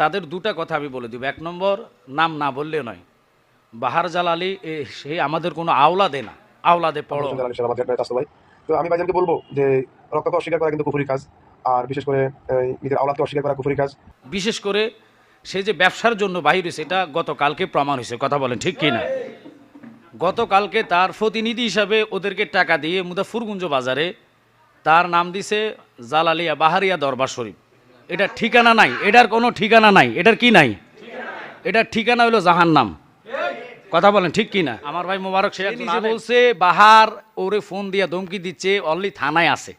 তাদের দুটা কথা আমি বলে দিব। এক নম্বর নাম না বললে নয়। বাহার জালালি সে আমাদের কোনো আওলাদে না। আওলাদে পড়ো। তো আমি ভাইজানকে বলব যে রক্তকে অস্বীকার করা কিন্তু কুফুরি কাজ। আর বিশেষ করে নিজের আওলাদকে অস্বীকার করা কুফুরি কাজ। বিশেষ করে সে যে ব্যবসার জন্য বাহির হয়েছে এটা গতকালকে প্রমাণ হয়েছে। কথা বলেন ঠিক কি না গতকালকে তার প্রতিনিধি হিসাবে ওদেরকে টাকা দিয়ে মুদাফুরগুঞ্জ বাজারে তার নাম দিছে জালালিয়া বাহারিয়া দরবার শরীফ। এটা ঠিকানা নাই। এটার কোনো ঠিকানা নাই। এটার কি নাই? এটার ঠিকানা হলো জাহান নাম কথা বলেন ঠিক কি না? আমার ভাই মোবারক সে নিজে বলছে বাহার ওরে ফোন দিয়া ধমকি দিচ্ছে অনলি থানায় আছে।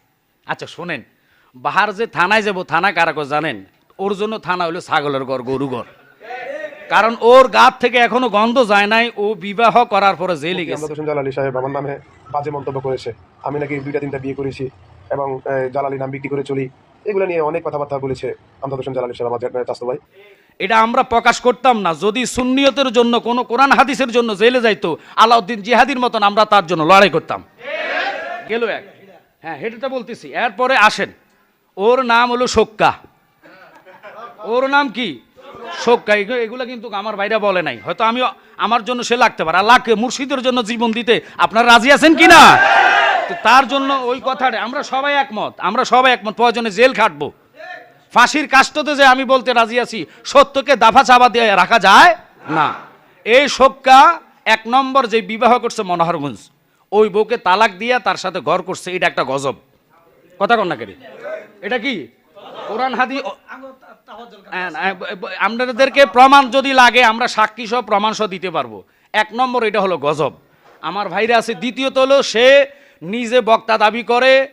আচ্ছা শোনেন বাহার যে থানায় যাব থানা কারাকো জানেন? ওর জন্য থানা হলো ছাগলের ঘর গরু ঘর। কারণ ওর গাত থেকে এখনও গন্ধ যায় নাই ও বিবাহ করার পরে জেলে গেছে। হোসেন জালালি সাহেব আমার নামে বাজে মন্তব্য করেছে। আমি নাকি দুইটা তিনটা বিয়ে করেছি এবং জালালি নাম বিক্রি করে চলি। এগুলো নিয়ে অনেক কথাবার্তা বলেছে আমদাদ এটা আমরা প্রকাশ করতাম না। যদি সুন্নিয়তের জন্য, কোনো কোরআন হাদিসের জন্য জেলে যাইতো, আলাউদ্দিন জিহাদির মতন আমরা তার জন্য লড়াই করতাম। গেল এক। হ্যাঁ হেঁটেটা বলতেছি। এরপরে আসেন। ওর নাম হলো শোক্কা। ওর নাম কি? এগু- এগুলো কিন্তু আমার বাইরে বলে নাই। হয়তো আমি আমার জন্য সে লাগতে পারে। লাগে মুর্শিদের জন্য জীবন দিতে আপনারা রাজি আছেন কি না তার জন্য ওই কথাটা আমরা সবাই একমত আমরা সবাই একমত প্রয়োজনে জেল খাটবো। ফাঁসির কাষ্টতে যে আমি বলতে রাজি আছি সত্যকে দাফা চাপা দিয়ে রাখা যায় না। এই শোকা এক নম্বর যে বিবাহ করছে মনোহরগঞ্জ ওই বউকে তালাক দিয়া তার সাথে ঘর করছে এটা একটা গজব। কথা কন না কেরে এটা কি? কোরআন হাদি হ্যাঁ, হ্যাঁ, আপনাদেরকে প্রমাণ যদি লাগে আমরা সাক্ষী সহ প্রমাণ সহ দিতে পারব। এক নম্বর এটা হলো গজব। আমার ভাইরা আছে দ্বিতীয়ত হলো সে নিজে বক্তা দাবি করে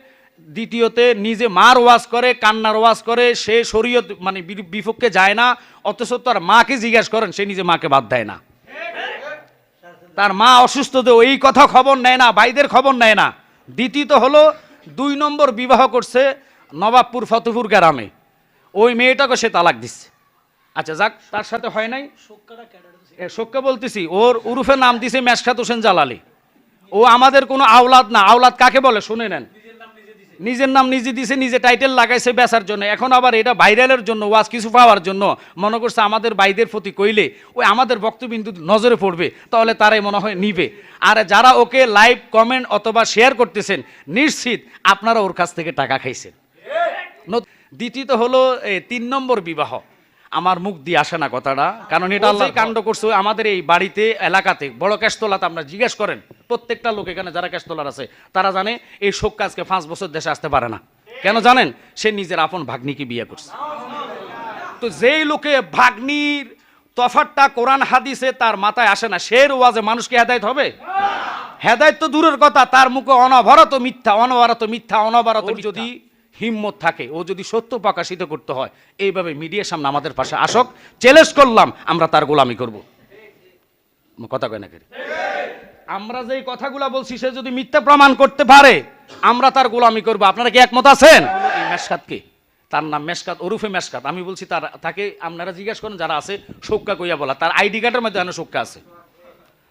দ্বিতীয়তে নিজে মার ওয়াজ করে কান্নার ওয়াজ করে সে শরীয়ত মানে বিপক্ষে যায় না অথচ তার মাকে জিজ্ঞাসা করেন সে নিজে মাকে বাদ দেয় না। তার মা অসুস্থ তো এই কথা খবর নেয় না ভাইদের খবর নেয় না। দ্বিতীয়ত হলো দুই নম্বর বিবাহ করছে নবাবপুর ফতেপুর গ্রামে। ওই মেয়েটাকে সে তালাক দিচ্ছে। আচ্ছা যাক তার সাথে হয় নাই। এ, বলতেছি ওর উরুফে নাম দিছে মেশকাত হোসেন জালালি। ও আমাদের কোনো আওলাদ না। আওলাদ কাকে বলে? শুনে নেন। নিজের নাম নিজে দিছে নিজে টাইটেল লাগাইছে বেচার জন্য। এখন আবার এটা ভাইরালের জন্য ওয়াজ কিছু পাওয়ার জন্য। মনে করছে আমাদের ভাইদের প্রতি কইলে ওই আমাদের বক্তবিন্দু নজরে পড়বে তাহলে তারাই মনে হয় নিবে। আর যারা ওকে লাইভ কমেন্ট অথবা শেয়ার করতেছেন নিশ্চিত আপনারা ওর কাছ থেকে টাকা খাইছেন। দ্বিতীয়ত হলো তিন নম্বর বিবাহ। আমার মুখ দিয়ে আসে না কথাটা কারণ এটা আল্লাহ কাণ্ড করছে। আমাদের এই বাড়িতে এলাকাতে বড় ক্যাশতলাতে আপনারা জিজ্ঞেস করেন প্রত্যেকটা লোক এখানে যারা ক্যাশতলার আছে তারা জানে এই শোক কাজকে পাঁচ বছর দেশে আসতে পারে না। কেন জানেন? সে নিজের আপন ভাগ্নিকে বিয়ে করছে। তো যেই লোকে ভাগ্নির তফাতটা কোরআন হাদিসে তার মাথায় আসে না সে ওয়াজে মানুষকে হেদায়ত হবে? হেদায়ত তো দূরের কথা তার মুখে অনবরত মিথ্যা অনবরত মিথ্যা অনবরত যদি হিম্মত থাকে ও যদি সত্য প্রকাশিত করতে হয় এইভাবে মিডিয়ার সামনে আমাদের পাশে আসক। চ্যালেঞ্জ করলাম আমরা তার গোলামি করব। কথা কয় না কেরে? আমরা যে কথাগুলা বলছি, সে যদি মিথ্যা প্রমাণ করতে পারে, আমরা তার গোলামি করব। আপনারা কি একমত আছেন? এই মেশকাতকে তার নাম মেশকাত ওরুফে মেশকাত। আমি বলছি তার, তাকে আপনারা জিজ্ঞেস করেন, যারা আছে শোক্কা কইয়া বলা। তার আইডি কার্ডের মধ্যে এনে শোক্কা আছে।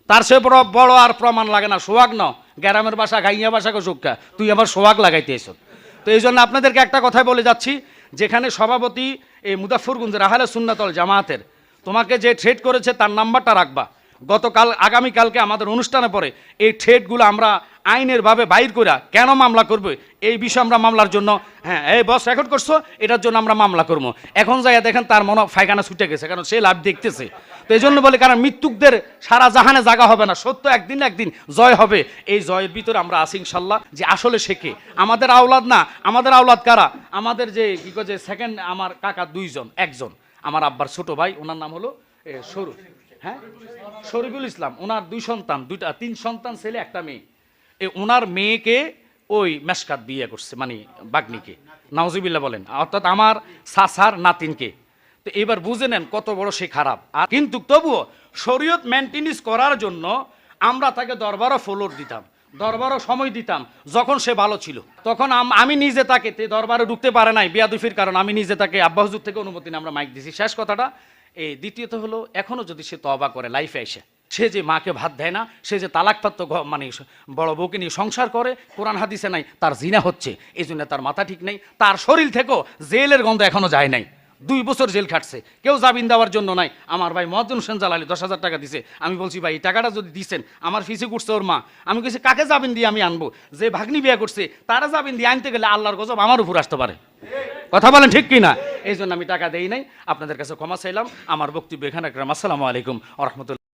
তার সে বড় বড় আর প্রমাণ লাগে না। সোহাগ ন গ্রামের বাসা, গাইয়া বাসাকে শোক্কা তুই আবার সোহাগ লাগাইতে এসো। তো এই জন্য আপনাদেরকে একটা কথাই বলে যাচ্ছি, যেখানে সভাপতি এই মুদাফরগুঞ্জের আহলে সুন্নাতল জামায়াতের, তোমাকে যে ট্রেড করেছে, তার নাম্বারটা রাখবা। গতকাল, আগামীকালকে আমাদের অনুষ্ঠানে পরে এই ট্রেডগুলো আমরা আইনের ভাবে বাইর করে কেন মামলা করবে? এই বিষয়ে আমরা মামলার জন্য হ্যাঁ এই বস রেকর্ড করছ, এটার জন্য আমরা মামলা করব। এখন যাইয়া দেখেন তার মনে ফাইখানা ছুটে গেছে, কারণ সে লাভ দেখতেছে। তো এই জন্য বলে, কারণ মৃত্যুকদের সারা জাহানে জাগা হবে না, সত্য একদিন একদিন জয় হবে। এই জয়ের ভিতরে আমরা আছি ইনশাল্লাহ, যে আসলে শেখে আমাদের আওলাদ না, আমাদের আওলাদ কারা? আমাদের যে, কি যে সেকেন্ড আমার কাকা দুইজন, একজন, আমার আব্বার ছোট ভাই, ওনার নাম হলো সরু হ্যাঁ? শরীফুল ইসলাম ওনার দুই সন্তান, দুইটা, তিন সন্তান ছেলে, একটা মেয়ে। এ ওনার মেয়েকে ওই মেশকাত বিয়ে করছে মানে বাগ্নিকে। নাওজিবিল্লা বলেন, অর্থাৎ আমার সাসার নাতিনকে। তো এবার বুঝে নেন কত বড় সে খারাপ। আর কিন্তু তবুও শরীয়ত মেনটেনিস করার জন্য আমরা তাকে দরবারও ফলোর দিতাম, দরবারও সময় দিতাম, যখন সে ভালো ছিল। তখন আম- নিজে তাকে দরবারে ঢুকতে পারে নাই, বিয়াদুফির কারণ আমি নিজে তাকে আব্বা হুজুর থেকে অনুমতি আমরা মাইক দিছি। শেষ কথাটা এই দ্বিতীয়ত হলো, এখনও যদি সে তবা করে লাইফে এসে, সে যে মাকে ভাত দেয় না, সে যে তালাকপ্রাপ্ত মানে বড় বউকে নিয়ে সংসার করে, কোরআন হাদিসে নাই, তার জিনা হচ্ছে, এই জন্য তার মাথা ঠিক নেই, তার শরীর থেকেও জেলের গন্ধ এখনও যায় নাই, দুই বছর জেল খাটছে, কেউ জামিন দেওয়ার জন্য নাই, আমার ভাই মহাজন হোসেন জালালি দশ হাজার টাকা দিছে, আমি বলছি, ভাই, এই টাকাটা যদি দিছেন, আমার ফিসে করছে ওর মা। আমি কেছি কাকে জামিন দিয়ে আমি আনব? যে ভাগ্নি বিয়ে করছে, তারা জামিন দিয়ে আনতে গেলে আল্লাহর গজব আমার উপর আসতে পারে। কথা বলেন ঠিক কি না এই জন্য আমি টাকা দেই নাই, আপনাদের কাছে ক্ষমা চাইলাম। আমার বক্তব্য এখানে আসসালামু আলাইকুম আ